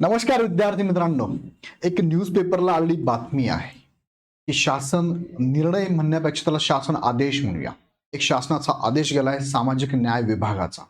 नमस्कार विद्यार्थी मित्रांनो एक न्यूजपेपरला आलेली बातमी आहे की शासन निर्णय म्हणण्यापेक्षा त्याला शासन आदेश म्हणूया. एक शासनाचा आदेश गेलाय सामाजिक न्याय विभागाचा.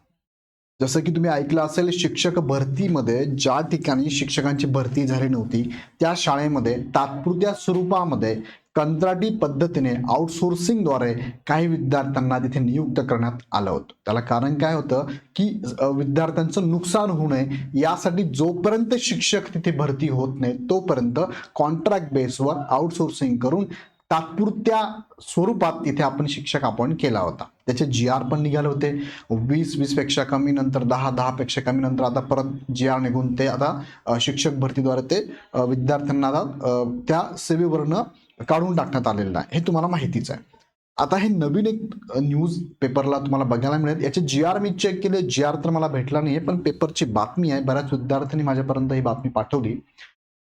जसं की तुम्ही ऐकलं असेल शिक्षक भरतीमध्ये ज्या ठिकाणी शिक्षकांची भरती झाली नव्हती त्या शाळेमध्ये तात्पुरत्या स्वरूपामध्ये कंत्राटी पद्धतीने आउटसोर्सिंगद्वारे काही विद्यार्थ्यांना तिथे नियुक्त करण्यात आलं होतं. त्याला कारण काय होतं की विद्यार्थ्यांचं नुकसान होऊ नये यासाठी जोपर्यंत शिक्षक तिथे भरती होत नाही तोपर्यंत कॉन्ट्रॅक्ट बेसवर आउटसोर्सिंग करून तात्पुरत्या स्वरूपात तिथे आपण शिक्षक अपॉइंट केला होता. त्याचे जी आर पण निघाले होते. वीस वीसपेक्षा कमी नंतर दहा दहा पेक्षा कमी नंतर आता परत जी आर निघून ते आता शिक्षक भरतीद्वारे ते विद्यार्थ्यांना आता त्या सेवेवरनं काढून टाकण्यात आलेलं आहे हे तुम्हाला माहितीच आहे. आता हे नवीन एक न्यूज पेपरला तुम्हाला बघायला मिळेल. याचे जी आर मी चेक केले. जी आर तर मला भेटला नाही आहे पण पेपरची बातमी आहे. बऱ्याच विद्यार्थ्यांनी माझ्यापर्यंत ही बातमी पाठवली.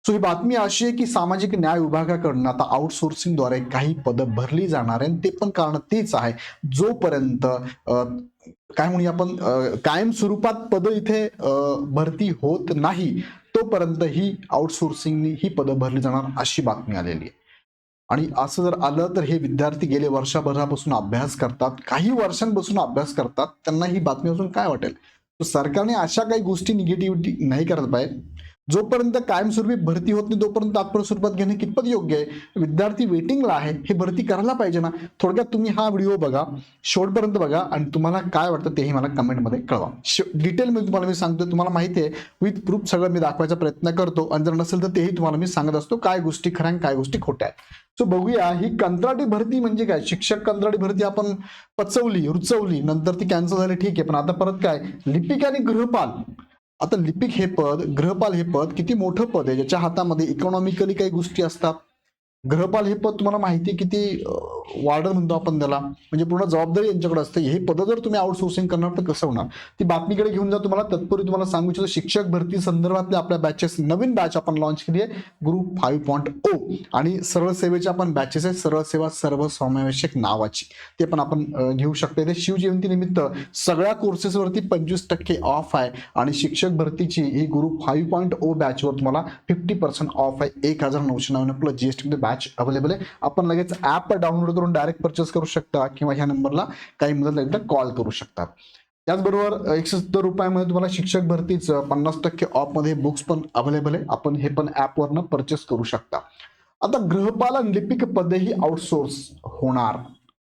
सो ही बातमी अशी आहे की सामाजिक न्याय विभागाकडून आता आउटसोर्सिंगद्वारे काही पदं भरली जाणार आहे आणि ते पण कारण तेच आहे. जोपर्यंत काय म्हणूया आपण कायम स्वरूपात पदं इथे भरती होत नाही तोपर्यंत ही आउटसोर्सिंगनी ही पदं भरली जाणार अशी बातमी आलेली आहे. आणि असं जर आलं तर हे विद्यार्थी गेले वर्षभरापासून अभ्यास करतात काही वर्षांपासून अभ्यास करतात त्यांना ही बातमी असून काय वाटेल? तर सरकारने अशा काही गोष्टी निगेटिव्हिटी नाही करत पाहिजे जोपर्यंत कायमस्वरूपी भरती होत नाही तोपर्यंत तात्पुरत्या स्वरूपात घेणे कितपत योग्य आहे? विद्यार्थी वेटिंगला आहे हे भरती करायला पाहिजे ना. थोडक्यात तुम्ही हा व्हिडिओ बघा शेवटपर्यंत बघा आणि तुम्हाला काय वाटतं तेही मला कमेंटमध्ये कळवा. डिटेलमध्ये तुम्हाला मी सांगतो तुम्हाला माहिती आहे विथ प्रूफ सगळं मी दाखवायचा प्रयत्न करतो आणि जर नसेल तर तेही तुम्हाला मी सांगत असतो काय गोष्टी खऱ्या आणि काय गोष्टी खोट्या आहेत. सो बघूया ही कंत्राटी भरती म्हणजे काय? शिक्षक कंत्राटी भरती आपण पचवली रुचवली नंतर ती कॅन्सल झाली ठीक आहे. पण आता परत काय? लिपिक आणि गृहपाल. आता लिपिक हे पद गृहपाल हे पद किती मोठं पद आहे? ज्याच्या हातामध्ये इकॉनॉमिकली काही गोष्टी असतात. गृहपाल हे पद तुम्हाला माहिती किती वार्डर म्हणतो आपण त्याला. म्हणजे पूर्ण जबाबदारी यांच्याकडे असते. हे पद जर तुम्ही आउटसोर्सिंग करणार तर कसं होणार? ती बातमीकडे घेऊन जा तुम्हाला. तत्पूर्वी तुम्हाला सांगू इच्छितो शिक्षक भरती संदर्भातल्या आपल्या बॅचेस नवीन बॅच आपण लॉन्च केली आहे ग्रुप फाईव्ह पॉईंट ओ आणि सरळ सेवेच्या आपण बॅचेस आहेत. सरळ सेवा सर्वसमावेशक नावाची. ते पण आपण घेऊ शकतो. ते शिवजयंती निमित्त सगळ्या कोर्सेसवरती पंचवीस टक्के ऑफ आहे. आणि शिक्षक भरतीची ही ग्रुप फाईव्ह पॉईंट ओ बॅचवर तुम्हाला फिफ्टी पर्सेंट ऑफ आहे. एक हजार नऊशे नव्याण्णव प्लस जीएसटी बॅच अवेलेबल आहे. आपण लगेच ॲप डाउनलोड करून डायरेक्ट परचेस करू शकता किंवा ह्या नंबरला काही मदत एकदा कॉल करू शकता. त्याचबरोबर एकशे सत्तर रुपयामध्ये तुम्हाला शिक्षक भरतीचं पन्नास टक्के ऑफमध्ये बुक्स पण अवेलेबल आहे. आपण हे पण ॲपवरनं परचेस करू शकता. आता गृहपालन आणि लिपिक पदेही आउटसोर्स होणार.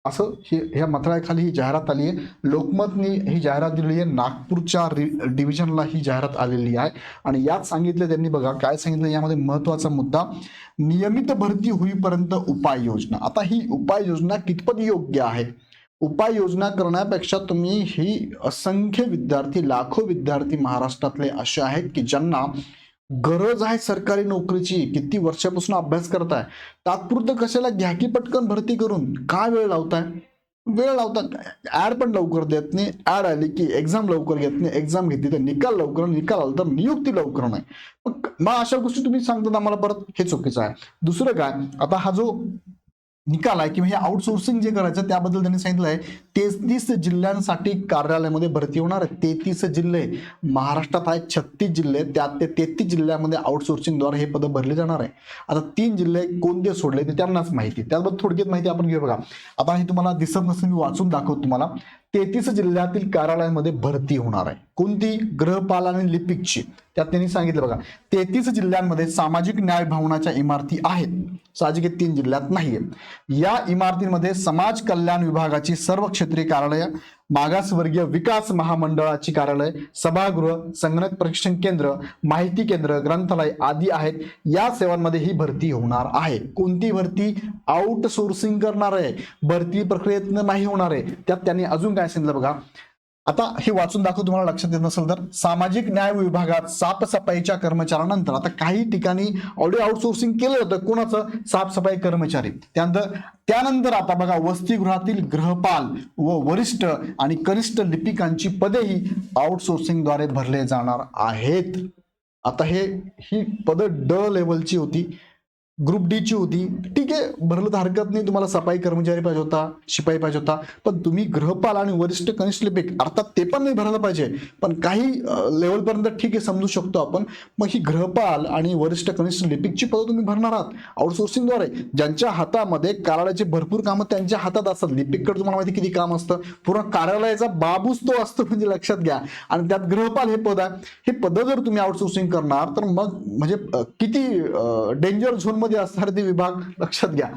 असं ही ह्या मंत्रालयाखाली ही जाहिरात आली आहे. लोकमतनी ही जाहिरात दिलेली आहे. नागपूरच्या रि- डिव्हिजनला ही जाहिरात आलेली आहे. आणि यात सांगितलं त्यांनी बघा काय सांगितलं? यामध्ये महत्त्वाचा मुद्दा नियमित भरती होईपर्यंत उपाययोजना आता ही उपाययोजना कितपत योग्य आहे? उपाययोजना करण्यापेक्षा तुम्ही ही असंख्य विद्यार्थी लाखो विद्यार्थी महाराष्ट्रातले असे आहेत की ज्यांना गरज आहे सरकारी नोकरीची किती वर्षापासून अभ्यास करताय तात्पुरतं कशाला घ्या की पटकन भरती करून काय वेळ लावताय? वेळ लावतात ऍड पण लवकर देत नाही ऍड आली की एक्झाम लवकर घेत नाही एक्झाम घेतली तर निकाल लवकर निकाल आला तर नियुक्ती लवकर नाही. मग मग अशा गोष्टी तुम्ही सांगतात आम्हाला परत हे चुकीचं आहे. दुसरं काय आता हा जो निकाल आहे किंवा हे आउटसोर्सिंग जे करायचं त्याबद्दल त्यांनी सांगितलं आहे तेहतीस जिल्ह्यांसाठी कार्यालयामध्ये भरती होणार आहे. तेहतीस जिल्हे. महाराष्ट्रात आहेत छत्तीस जिल्हे. त्यात ते तेहतीस जिल्ह्यामध्ये आउटसोर्सिंगद्वारे हे पदं भरले जाणार आहे. आता तीन जिल्हे कोणते सोडले ते त्यांनाच माहिती त्याबद्दल थोडक्यात माहिती आपण घेऊ बघा. आता हे तुम्हाला दिसत नसेल मी वाचून दाखवतो तुम्हाला. तेहतीस जिल्ह्यातील कार्यालयांमध्ये भरती होणार आहे. कोणती? ग्रहपाल आणि लिपिकची. त्यात त्यांनी सांगितलं बघा. तेहतीस जिल्ह्यांमध्ये सामाजिक न्याय भवनाच्या इमारती आहेत. साहजिक तीन जिल्ह्यात नाहीये. या इमारतींमध्ये समाज कल्याण विभागाची सर्व क्षेत्रीय कार्यालय मागासवर्गीय विकास महामंडळाची कार्यालय सभागृह संगणक प्रशिक्षण केंद्र माहिती केंद्र ग्रंथालय आदी आहेत. या सेवांमध्ये ही भरती होणार आहे. कोणती भरती आउटसोर्सिंग करणार आहे? भरती प्रक्रियेत नाही होणार आहे. त्यात त्यांनी अजून काय सांगितलं बघा? आता हे वाचून दाखव तुम्हाला लक्षात येत नसेल तर. सामाजिक न्याय विभागात साफसफाईच्या कर्मचाऱ्यानंतर आता काही ठिकाणी ऑडिओ आउटसोर्सिंग केलं होतं. कोणाचं? साफसफाई कर्मचारी. त्यानंतर त्यानंतर आता बघा वसतिगृहातील गृहपाल व वरिष्ठ आणि कनिष्ठ लिपिकांची पदेही आउटसोर्सिंगद्वारे भरले जाणार आहेत. आता हे ही पदं ड लेवलची होती. ग्रुप डी ची होती. ठीक आहे भरलं तर हरकत नाही. तुम्हाला सफाई कर्मचारी पाहिजे होता शिपाई पाहिजे होता. पण तुम्ही गृहपाल आणि वरिष्ठ कनिष्ठ लिपिक अर्थात ते पण नाही भरायला पाहिजे. पण काही लेवलपर्यंत ठीक आहे समजू शकतो आपण. मग ही गृहपाल आणि वरिष्ठ कनिष्ठ लिपिकची पदं तुम्ही भरणार आहात. आउटसोर्सिंगद्वारे ज्यांच्या हातामध्ये कार्यालयाचे भरपूर कामं त्यांच्या हातात असतात. लिपिककडे तुम्हाला माहिती किती काम असतं? पूर्ण कार्यालयाचा बाबूच तो असतो म्हणजे लक्षात घ्या. आणि त्यात गृहपाल हे पद आहे. हे पद जर तुम्ही आउटसोर्सिंग करणार तर मग म्हणजे किती डेंजर झोनमध्ये असणार ते विभाग? लक्षात घ्या.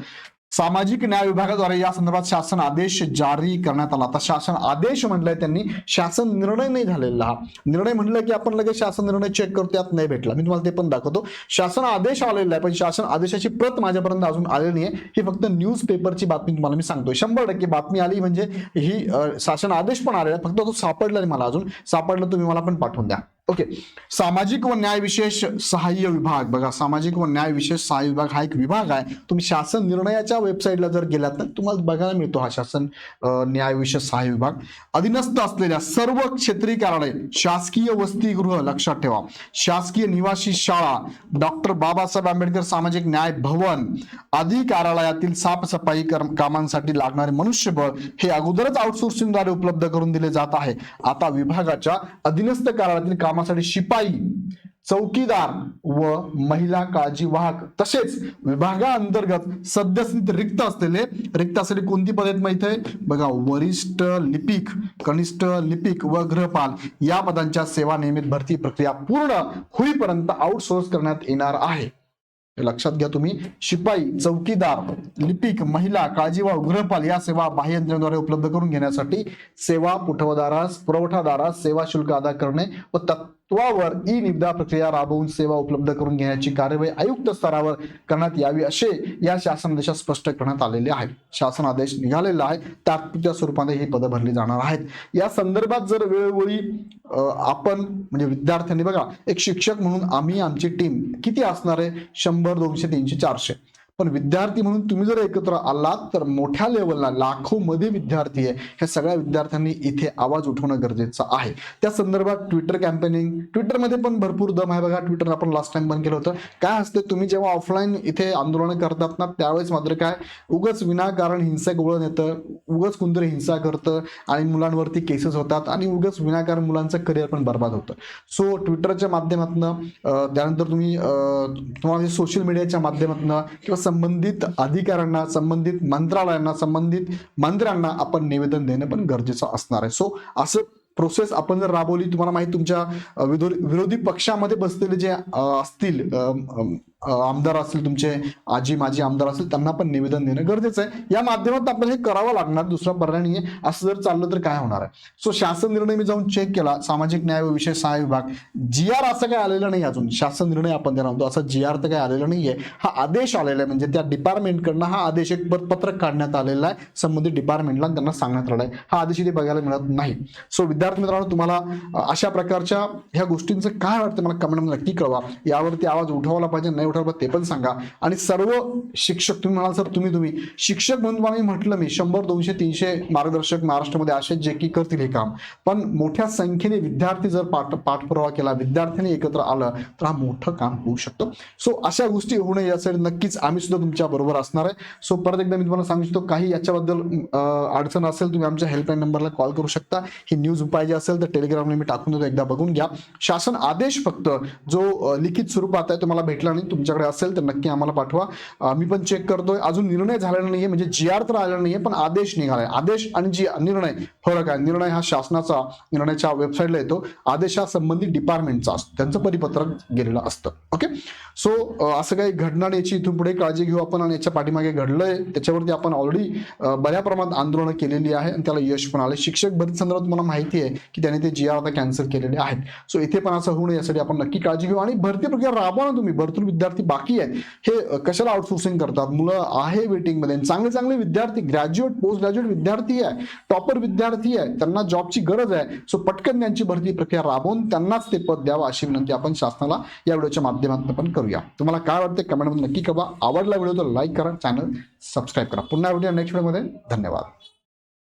सामाजिक न्याय विभागाद्वारे या संदर्भात शासन आदेश जारी करण्यात आला. आता शासन आदेश म्हटलंय त्यांनी शासन निर्णय नाही झालेला. हा निर्णय म्हटलं की आपण लगेच शासन निर्णय चेक करतो त्यात नाही भेटला. मी तुम्हाला ते पण दाखवतो. शासन आदेश आलेला आहे पण शासन आदेशाची प्रत माझ्यापर्यंत अजून आलेली नाही. ही फक्त न्यूज पेपरची बातमी तुम्हाला मी सांगतो शंभर टक्के बातमी आली म्हणजे ही शासन आदेश पण आलेला आहे फक्त तो सापडला नाही मला अजून. सापडलं तुम्ही मला पण पाठवून द्या. ओके सामाजिक व न्याय विशेष सहाय्य विभाग. बघा सामाजिक व न्याय विशेष सहाय्य विभाग हा एक विभाग आहे. तुम्ही शासन निर्णयाच्या वेबसाईटला जर गेलात तर तुम्हाला बघायला मिळतो हा शासन न्याय विशेष सहाय्य विभाग. अधीनस्थ असलेल्या सर्व क्षेत्रीय कार्यालय शासकीय वसतिगृह लक्षात ठेवा. शासकीय निवासी शाळा डॉक्टर बाबासाहेब आंबेडकर सामाजिक न्याय भवन आदी कार्यालयातील साफसफाई कामांसाठी लागणारे मनुष्यबळ हे अगोदरच आउटसोर्सिंगद्वारे उपलब्ध करून दिले जात आहे. आता विभागाच्या अधीनस्थ कार्यालयातील कामासाठी शिपाई चौकीदार व महिला काळजी वाहक तसेच विभागाअंतर्गत सद्यस्थित रिक्त असलेले रिक्त असलेली कोणती पद आहेत माहीत आहे? बघा वरिष्ठ लिपिक कनिष्ठ लिपिक व गृहपाल या पदांच्या सेवा नियमित भरती प्रक्रिया पूर्ण होईपर्यंत आउटसोर्स करण्यात येणार आहे. लक्षात घ्या तुम्ही. शिपाई चौकीदार लिपिक महिला काळजीवाह गृहपाल या सेवा बाह्य यंत्रणेद्वारे उपलब्ध करून घेण्यासाठी सेवा पुठवदारास पुरवठादारास सेवा शुल्क अदा करणे व तत्वावर ई निविदा प्रक्रिया राबवून सेवा उपलब्ध करून घेण्याची कार्यवाही आयुक्त स्तरावर करण्यात यावी असे या शासन आदेशात स्पष्ट करण्यात आलेले आहे. शासन आदेश निघालेला आहे. तात्पुरत्या स्वरूपाने ही पदं भरली जाणार आहेत. या संदर्भात जर वेळोवेळी आपण म्हणजे विद्यार्थ्यांनी बघा एक शिक्षक म्हणून आम्ही आमची टीम किती असणार आहे? शंभर दोनशे तीनशे चारशे. पण विद्यार्थी म्हणून तुम्ही जर एकत्र आलात तर मोठ्या लेवलला लाखो मध्ये विद्यार्थी आहे. ह्या सगळ्या विद्यार्थ्यांनी इथे आवाज उठवणं गरजेचं आहे. त्या संदर्भात ट्विटर कॅम्पेनिंग ट्विटरमध्ये पण भरपूर दम आहे बघा. ट्विटर आपण लास्ट टाइम बंद केलं होतं. काय असते तुम्ही जेव्हा ऑफलाईन इथे आंदोलन करतात ना त्यावेळेस मात्र काय उगच विनाकारण हिंसक वळण येतं उगच कोणतरी हिंसा करतं आणि मुलांवरती केसेस होतात आणि उगच विनाकारण मुलांचं करिअर पण बर्बाद होतं. सो ट्विटरच्या माध्यमातून त्यानंतर तुम्ही तुम्हाला सोशल मीडियाच्या माध्यमातून किंवा संबंधित अधिकाऱ्यांना संबंधित मंत्रालयांना संबंधित मंत्र्यांना आपण निवेदन देणं पण गरजेचं असणार आहे. सो असं प्रोसेस आपण जर राबवली तुम्हाला माहिती तुमच्या विरोधी पक्षामध्ये बसलेले जे असतील अं, आमदार असतील तुमचे आजी माजी आमदार असतील त्यांना पण निवेदन देणं गरजेचं आहे. या माध्यमात आपल्याला हे करावं लागणार दुसरा पर्याय नाही आहे असं जर चाललं तर काय होणार आहे? सो शासन निर्णय मी जाऊन चेक केला. सामाजिक न्याय व विशेष सहाय्य विभाग. जी आर असं काय आलेलं नाही अजून. शासन निर्णय आपण देणार होतो असं जी आर तर काय आलेलं आहे हा आदेश आलेला आहे. म्हणजे त्या डिपार्टमेंटकडनं हा आदेश एक पत्रक काढण्यात आलेला आहे. संबंधित डिपार्टमेंटला त्यांना सांगण्यात आलं आहे. हा आदेश इथे बघायला मिळत नाही. सो विद्यार्थी मित्रांनो तुम्हाला अशा प्रकारच्या ह्या गोष्टींचं काय वाटतं? मला कमेंटमध्ये नक्की कळवा. यावरती आवाज उठवला पाहिजे. नाही उठवला ते पण सांगा. आणि सर्व शिक्षक तुम्ही म्हणाल सर तुम्ही तुम्ही. शिक्षक म्हणून तुम्हाला मी म्हटलं मी शंभर दोनशे तीनशे मार्गदर्शक महाराष्ट्रामध्ये असे जे की करतील हे काम. पण मोठ्या संख्येने विद्यार्थी जर पाठ पाठपुरावा केला विद्यार्थ्यांनी एकत्र आलं तर हा मोठं काम होऊ शकतं. सो अशा गोष्टी होऊ नये यासाठी नक्कीच आम्ही सुद्धा तुमच्या बरोबर असणार आहे. सो परत एकदा मी तुम्हाला सांगू शकतो काही याच्याबद्दल अडचण असेल तुम्ही आमच्या हेल्पलाईन नंबरला कॉल करू शकता. ही न्यूज पाहिजे असेल तर टेलिग्रामला मी टाकून देतो एकदा बघून घ्या. शासन आदेश फक्त जो लिखित स्वरूपात आहे तुम्हाला भेटला नाही तुमच्याकडे असेल तर नक्की आम्हाला पाठवा. मी पण चेक करतोय. अजून निर्णय झालेला नाहीये. म्हणजे जी आर तर आलेला नाहीये पण आदेश निघालाय. आदेश आणि जी निर्णय फरक आहे. निर्णय हा शासनाचा निर्णयाच्या वेबसाईटला येतो. आदेश हा संबंधित डिपार्टमेंटचा असतो. त्यांचं परिपत्रक गेलेलं असतं. ओके सो असं काही घडणार याची इथून पुढे काळजी घेऊ आपण आणि याच्या पाठीमागे घडलंय. त्याच्यावरती आपण ऑलरेडी बऱ्या प्रमाणात आंदोलनं केलेली आहे आणि त्याला यश पण आलं शिक्षक भरती संदर्भात तुम्हाला माहिती आहे की त्याने ते जी आर आता कॅन्सल केलेले आहेत. सो इथे पण असं होऊ नये यासाठी आपण नक्की काळजी घेऊ आणि भरती प्रक्रिया राबवा ना तुम्ही. भरपूर विद्यार्थी बाकी आहेत हे कशाला आउटसोर्सिंग करतात? मुलं आहे वेटिंगमध्ये चांगले चांगले विद्यार्थी ग्रॅज्युएट पोस्ट ग्रॅज्युएट विद्यार्थी आहे टॉपर विद्यार्थी आहे त्यांना जॉबची गरज आहे. सो पटकन त्यांची भरती प्रक्रिया राबवून त्यांनाच ते पद द्यावं अशी विनंती आपण शासनाला या व्हिडिओच्या माध्यमातून पण करूया. तुम्हाला काय वाटतं कमेंटमध्ये नक्की कळवा. आवडला व्हिडिओ तर लाईक करा चॅनल सबस्क्राईब करा. पुन्हा व्हिडिओ नेक्स्ट व्हिडिओमध्ये धन्यवाद.